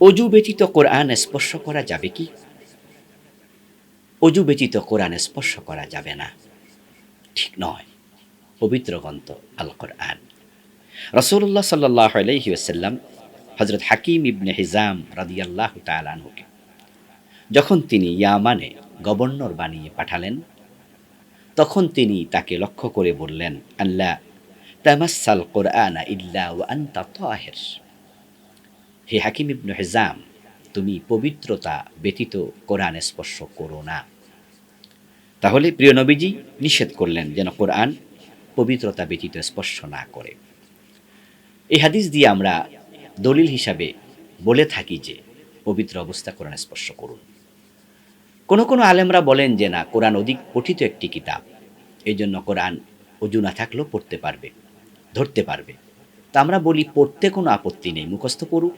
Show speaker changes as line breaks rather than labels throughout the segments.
অজু ব্যতীত কোরআন স্পর্শ করা যাবে কি? অজু ব্যতীত কোরআন স্পর্শ করা যাবে না। ঠিক নয়। পবিত্র গ্রন্থ আল কোরআন রসুল্লাহ সাল্লাহ হজরত হাকিম ইবনে হিজাম রাদিয়াল্লাহ তালানহুকে যখন তিনি ইয়ামানে গভর্নর বানিয়ে পাঠালেন, তখন তিনি তাকে লক্ষ্য করে বললেন আল্লাহ তামাসাল কোরআনা ইল্লা ও আন্তা তাহের। হে হাকিম ইবনু হেজাম, তুমি পবিত্রতা ব্যতীত কোরআন স্পর্শ করো না। তাহলে প্রিয় নবীজি নিষেধ করলেন যেন কোরআন পবিত্রতা ব্যতীত স্পর্শ না করে। এই হাদিস দিয়ে আমরা দলিল হিসাবে বলে থাকি যে, পবিত্র অবস্থা কোরআন স্পর্শ করুন। কোনো কোনো আলেমরা বলেন যে, না, কোরআন অধিক পঠিত একটি কিতাব। এই জন্য কোরআন অজু না থাকলেও পড়তে পারবে, ধরতে পারবে। তা আমরা বলি, পড়তে কোনো আপত্তি নেই, মুখস্থ পড়ুক।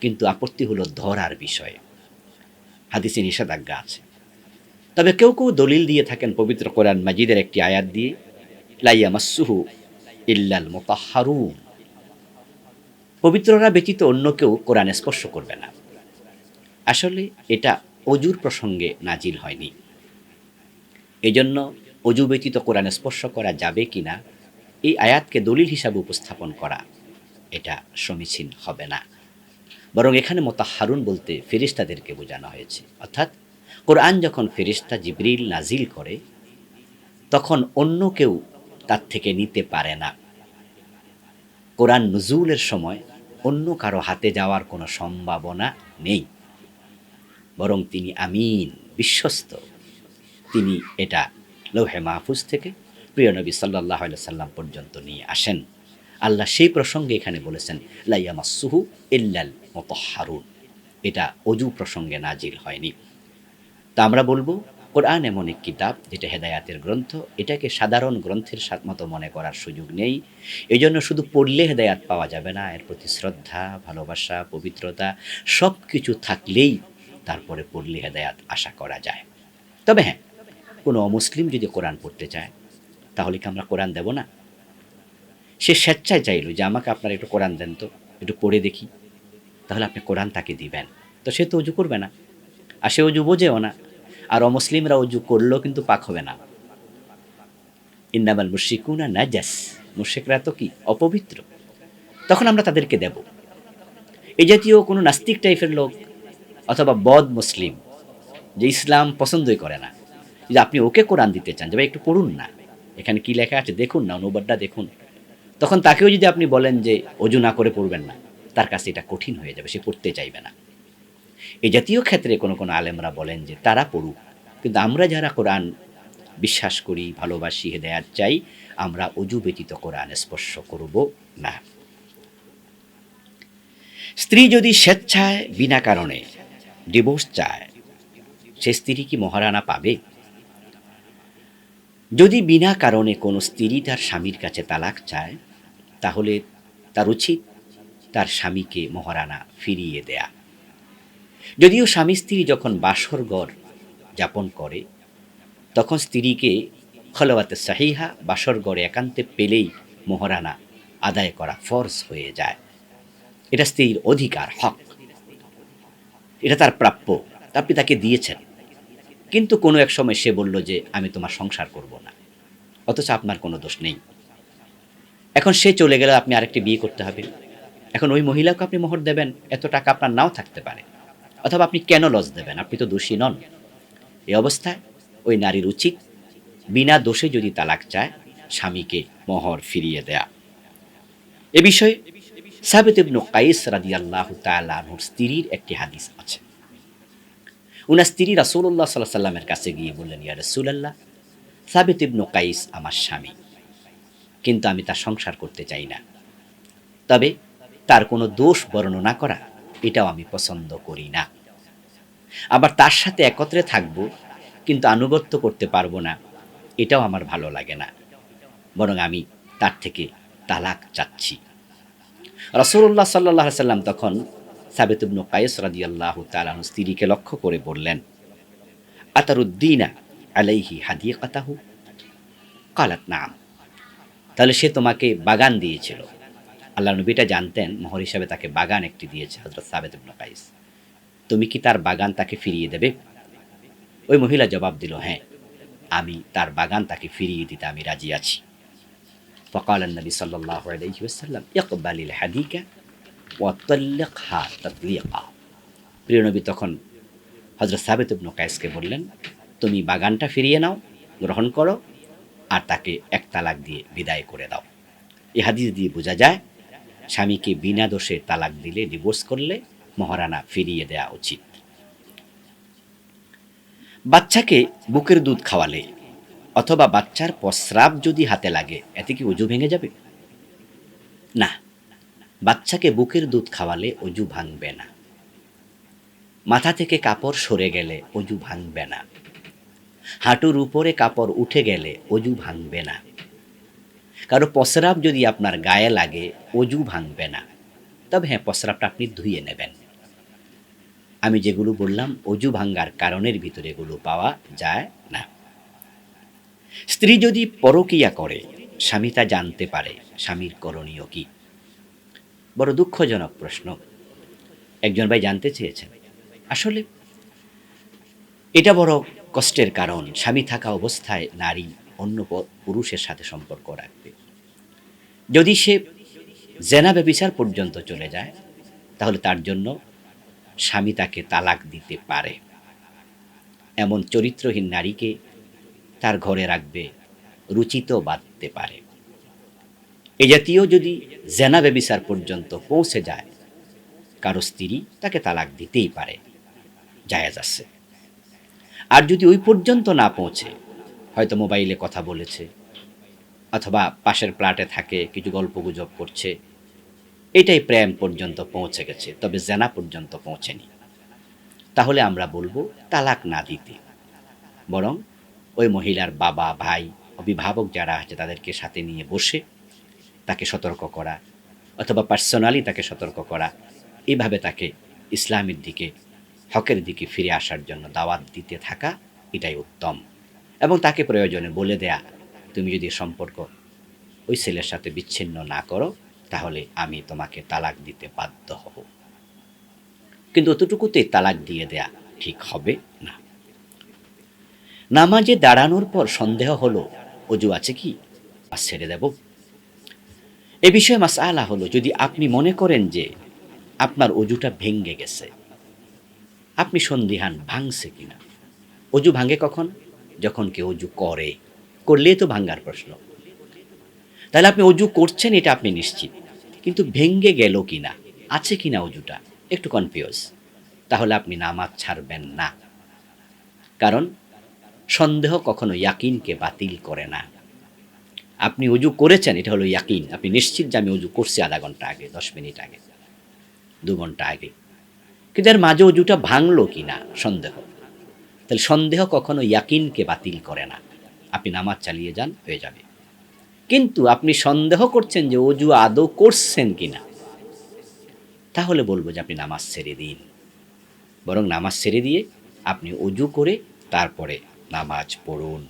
কিন্তু আপত্তি হলো ধরার বিষয়ে। হাদিসে নিষেধাজ্ঞা আছে। তবে কেউ কেউ দলিল দিয়ে থাকেন পবিত্র কোরআন মাজিদের একটি আয়াত দিয়ে লাইয়া মাসুহু ইল্লাল মোতাহারুন পবিত্ররা ব্যতীত অন্য কেউ কোরআন স্পর্শ করবে না। আসলে এটা অজুর প্রসঙ্গে নাজিল হয়নি। এজন্য অজু ব্যতীত কোরআন স্পর্শ করা যাবে কি না, এই আয়াতকে দলিল হিসাবে উপস্থাপন করা এটা সমীচীন হবে না। বরং এখানে হারুন বলতে ফেরিস্তাদেরকে বোঝানো হয়েছে। অর্থাৎ কোরআন যখন ফেরিস্তা জিবরিল নাজিল করে, তখন অন্য কেউ তার থেকে নিতে পারে না। কোরআন নজুলের সময় অন্য কারও হাতে যাওয়ার কোনো সম্ভাবনা নেই। বরং তিনি আমিন, বিশ্বস্ত। তিনি এটা লৌহে মাহফুজ থেকে প্রিয় নবী সাল্লাহ সাল্লাম পর্যন্ত নিয়ে আসেন। আল্লাহ সেই প্রসঙ্গে এখানে বলেছেন লাইয়ামাসুহু ইল্লাল হারুন এটা অজু প্রসঙ্গে নাজিল হয়নি। তা আমরা বলব, কোরআন এমন এক কিতাব যেটা হেদায়াতের গ্রন্থ, এটাকে সাধারণ গ্রন্থের মতো মনে করার সুযোগ নেই। এই জন্য শুধু পড়লে হেদায়াত পাওয়া যাবে না, এর প্রতি শ্রদ্ধা, ভালোবাসা, পবিত্রতা সব কিছু থাকলেই তারপরে পড়লে হেদায়াত আশা করা যায়। তবে হ্যাঁ কোনো অমুসলিম যদি কোরআন পড়তে চায়, তাহলে কি আমরা কোরআন দেব না? সে স্বেচ্ছায় চাইল যে আমাকে আপনারা একটু কোরআন দেন তো, একটু পড়ে দেখি। তাহলে আপনি কোরআন তাকে দিবেন। তো সে তো উজু করবে না। আর সে উজু বোঝেও না। আর অমুসলিমরা উজু করলেও কিন্তু পাক হবে না। ইন্নামাল মুশিকুনা নাজাস। মুশিকরা তো কি? অপবিত্র। তখন আমরা তাদেরকে দেব। এই জাতীয় কোনো নাস্তিক টাইপের লোক অথবা বদ মুসলিম যে ইসলাম পছন্দই করে না, যে আপনি ওকে কোরআন দিতে চান যে, ভাই, একটু পড়ুন না। এখানে কি লেখা আছে? দেখুন না, অনুবাদটা দেখুন। তখন তাকেও যদি আপনি বলেন যে অজু না করে পড়বেন না, তার কাছে এটা কঠিন হয়ে যাবে, সে পড়তে চাইবে না। এই জাতীয় ক্ষেত্রে কোনো কোনো আলেমরা বলেন যে তারা পড়ুক, কিন্তু আমরা যারা কোরআন বিশ্বাস করি, ভালোবাসি, হেদায়াত চাই, আমরা অজু ব্যতীত কোরআন স্পর্শ করব না। স্ত্রী যদি স্বেচ্ছায়, বিনা কারণে ডিভোর্স চায়, সে স্ত্রী কি মহারানা পাবে? যদি বিনা কারণে কোনো স্ত্রী তার স্বামীর কাছে তালাক চায় তাহলে তার উচিত তার স্বামীকে মহারানা ফিরিয়ে দেয়া। যদিও স্বামী স্ত্রী যখন বাসর গড় যাপন করে, তখন স্ত্রীকে খলওয়াতে সাহিহা বাসর গড়ে একান্তে পেলেই মহারানা আদায় করা ফরজ হয়ে যায়। এটা স্ত্রীর অধিকার, হক। এটা তার প্রাপ্য, আপনি তাকে দিয়েছেন। কিন্তু কোনো এক সময় সে বলল যে, আমি তোমার সংসার করব না। অথচ আপনার কোনো দোষ নেই। এখন সে চলে গেলে আপনি আরেকটি বিয়ে করতে হবে। এখন ওই মহিলাকে আপনি মোহর দেবেন, এত টাকা আপনার নাও থাকতে পারে। অথবা আপনি কেন লস দেবেন? আপনি তো দোষী নন। এই অবস্থায় ওই নারীর উচিত বিনা দোষে যদি তালাক চায়, স্বামীকে মোহর ফিরিয়ে দেয়া। এ বিষয়ে সাবেত ইবনু কাইস রাদিয়াল্লাহু তাআলা স্ত্রীর একটি হাদিস আছে। উনার স্ত্রী রাসুল্লাহ সাল্লাহ সাল্লামের কাছে গিয়ে বললেন, ইয়া রসুলাল্লাহ, সাবিত ইবনু কাইস আমার স্বামী। কিন্তু আমি তার সংসার করতে চাই না। তবে তার কোনো দোষ বর্ণনা করা এটাও আমি পছন্দ করি না। আবার তার সাথে একত্রে থাকব কিন্তু আনুগত্য করতে পারব না, এটাও আমার ভালো লাগে না। বরং আমি তার থেকে তালাক চাচ্ছি। রসুল্লাহ সাল্লাহ সাল্লাম তখন সাবেতুবনু কায়েস রাদি আল্লাহ তালাহ স্ত্রীকে লক্ষ্য করে বললেন, আতারুদ্দিনা আলাইহি হাদিয়ে কাতাহু কালাত, নাম। তাহলে সে তোমাকে বাগান দিয়েছিল আল্লাহ নবীটা জানতেন মোহর হিসাবে তাকে বাগান একটি দিয়েছে হজরত সাবেদ ইবনে কাইস তুমি কি তার বাগান তাকে ফিরিয়ে দেবে ওই মহিলা জবাব দিল হ্যাঁ আমি তার বাগান তাকে ফিরিয়ে দিতে আমি রাজি আছি فقال النبي صلى الله عليه وسلم اقبل الحديقة وطلقها تطليقا প্রিয় নবী তখন হজরত সাবেত ইবনু কায়েসকে বললেন তুমি বাগানটা ফিরিয়ে নাও গ্রহণ করো আর তাকে এক তালাক দিয়ে বিদায় করে দাও। এই হাদিস দিয়ে বোঝা যায়, স্বামীকে বিনা দোষে তালাক দিলে ডিভোর্স করলে মহারানা ফিরিয়ে দেওয়া উচিত। বাচ্চাকে বুকের দুধ খাওয়ালে অথবা বাচ্চার প্রস্রাব যদি হাতে লাগে, এতে কি অজু ভেঙে যাবে? না, বাচ্চাকে বুকের দুধ খাওয়ালে অজু ভাঙবে না। মাথা থেকে কাপড় সরে গেলে অজু ভাঙবে না। হাঁটুর উপরে কাপড় উঠে গেলে অজু ভাঙবে না। কারও প্রস্রাব যদি আপনার গায়ে লাগে, অজু ভাঙবে না। তবে হ্যাঁ প্রস্রাবটা আপনি ধুয়ে নেবেন। আমি যেগুলো বললাম, অজু ভাঙ্গার কারণের ভিতরে এগুলো পাওয়া যায় না। স্ত্রী যদি পরকিয়া করে, স্বামী তা জানতে পারে, স্বামীর করণীয় কি? বড় দুঃখজনক প্রশ্ন। একজন ভাই জানতে চেয়েছেন, আসলে এটা বড় কষ্টের কারণ, স্বামী থাকা অবস্থায় নারী অন্য পুরুষের সাথে সম্পর্ক রাখবে। যদি সে জেনা ব্যবিচার পর্যন্ত চলে যায়, তাহলে তার জন্য স্বামী তাকে তালাক দিতে পারে। এমন চরিত্রহীন নারীকে তার ঘরে রাখবে, রুচিত বাঁধতে পারে। এ জাতীয় যদি জেনা ব্যবিচার পর্যন্ত পৌঁছে যায়, কারও স্ত্রী তাকে তালাক দিতেই পারে। জায়াজ আছে। আর যদি ওই পর্যন্ত না পৌঁছে, হয়তো মোবাইলে কথা বলেছে, অথবা পাশের প্লাটে থাকে, কিছু গল্প গুজব করছে, এটাই প্রেম পর্যন্ত পৌঁছে গেছে, তবে জেনা পর্যন্ত পৌঁছেনি। তাহলে আমরা বলব, তালাক না দিতে। বরং ওই মহিলার বাবা, ভাই, অভিভাবক যারা আছে, তাদেরকে সাথে নিয়ে বসে তাকে সতর্ক করা, অথবা পার্সোনালি তাকে সতর্ক করা এইভাবে তাকে ইসলামের দিকে হকের দিকে ফিরে আসার জন্য দাওয়াত দিতে থাকা এটাই উত্তম। এবং তাকে প্রয়োজনে বলে দেয়া, তুমি যদি সম্পর্ক ওই ছেলের সাথে বিচ্ছিন্ন না করো, তাহলে আমি তোমাকে তালাক দিতে বাধ্য হব। কিন্তু অতটুকুতে তালাক দিয়ে দেয়া ঠিক হবে না। নামাজে দাঁড়ানোর পর সন্দেহ হলো, অজু আছে কি? আর ছেড়ে দেব? এ বিষয়ে মাস আলা হলো, যদি আপনি মনে করেন যে আপনার অজুটা ভেঙ্গে গেছে আপনি সন্দিহান ভাঙছে কিনা? অজু ভাঙে কখন? যখন কেউ অজু করে। করলেই তো ভাঙ্গার প্রশ্ন। তাহলে আপনি অজু করছেন, এটা আপনি নিশ্চিত। কিন্তু ভেঙ্গে গেল কিনা? আছে কিনা অজুটা? একটু কনফিউজ তাহলে আপনি নামাজ ছাড়বেন না। কারণ সন্দেহ কখনো ইয়াকিনকে বাতিল করে না। আপনি অজু করেছেন, এটা হলো ইয়াকিন। আপনি নিশ্চিত যে আমি অজু করছি আধা ঘণ্টা আগে, দশ মিনিট আগে, দু ঘণ্টা আগে। কিন্তু এর মাঝে অজুটা ভাঙলো কি না সন্দেহ। তাহলে সন্দেহ কখনো ইয়াকিনকে বাতিল করে না। আপনি নামাজ চালিয়ে যান, হয়ে যাবে। কিন্তু আপনি সন্দেহ করছেন যে অজু আদৌ করছেন কি না তাহলে বলব যে আপনি নামাজ ছেড়ে দিন। বরং নামাজ ছেড়ে দিয়ে আপনি অজু করে তারপরে নামাজ পড়ুন।